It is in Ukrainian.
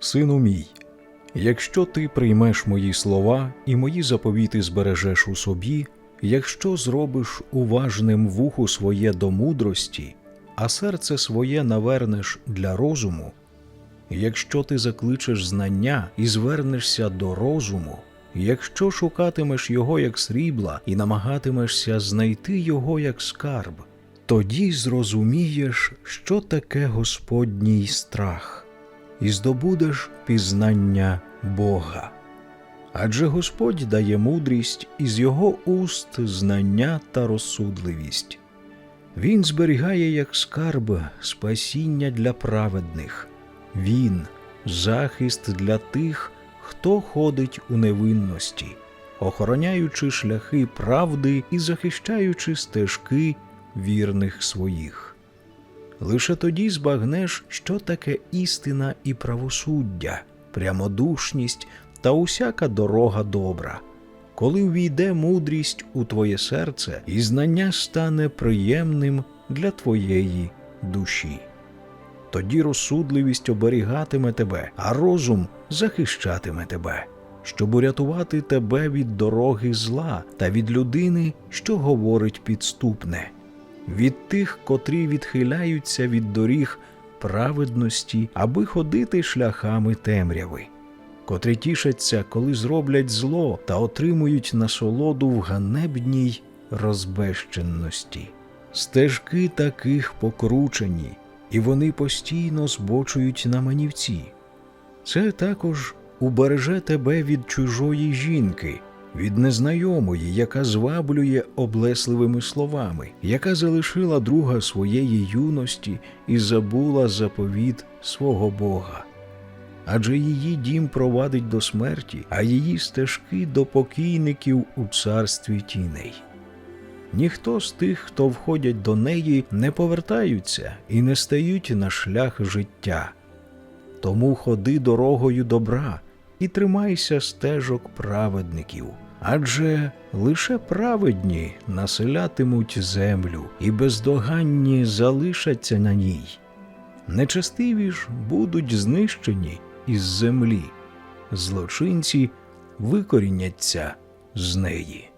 Сину мій, якщо ти приймеш мої слова і мої заповіти збережеш у собі, якщо зробиш уважним вуху своє до мудрості, а серце своє навернеш для розуму, якщо ти закличеш знання і звернешся до розуму, якщо шукатимеш його як срібла і намагатимешся знайти його як скарб, тоді зрозумієш, що таке Господній страх, і здобудеш пізнання Бога. Адже Господь дає мудрість із його уст знання та розсудливість. Він зберігає як скарб спасіння для праведних, він захист для тих, хто ходить у невинності, охороняючи шляхи правди і захищаючи стежки вірних своїх. Лише тоді збагнеш, що таке істина і правосуддя, прямодушність та усяка дорога добра. Коли ввійде мудрість у твоє серце, і знання стане приємним для твоєї душі. Тоді розсудливість оберігатиме тебе, а розум захищатиме тебе, щоб урятувати тебе від дороги зла та від людини, що говорить підступне, від тих, котрі відхиляються від доріг праведності, аби ходити шляхами темряви, котрі тішаться, коли зроблять зло та отримують насолоду в ганебній розбещенності. Стежки таких покручені, і вони постійно збочують на манівці. Це також убереже тебе від чужої жінки, від незнайомої, яка зваблює облесливими словами, яка залишила друга своєї юності і забула заповіт свого Бога. Адже її дім провадить до смерті, а її стежки до покійників у царстві тіней. Ніхто з тих, хто входять до неї, не повертаються і не стають на шлях життя. Тому ходи дорогою добра і тримайся стежок праведників, адже лише праведні населятимуть землю, і бездоганні залишаться на ній. Нечестиві ж будуть знищені із землі, злочинці викоріняться з неї.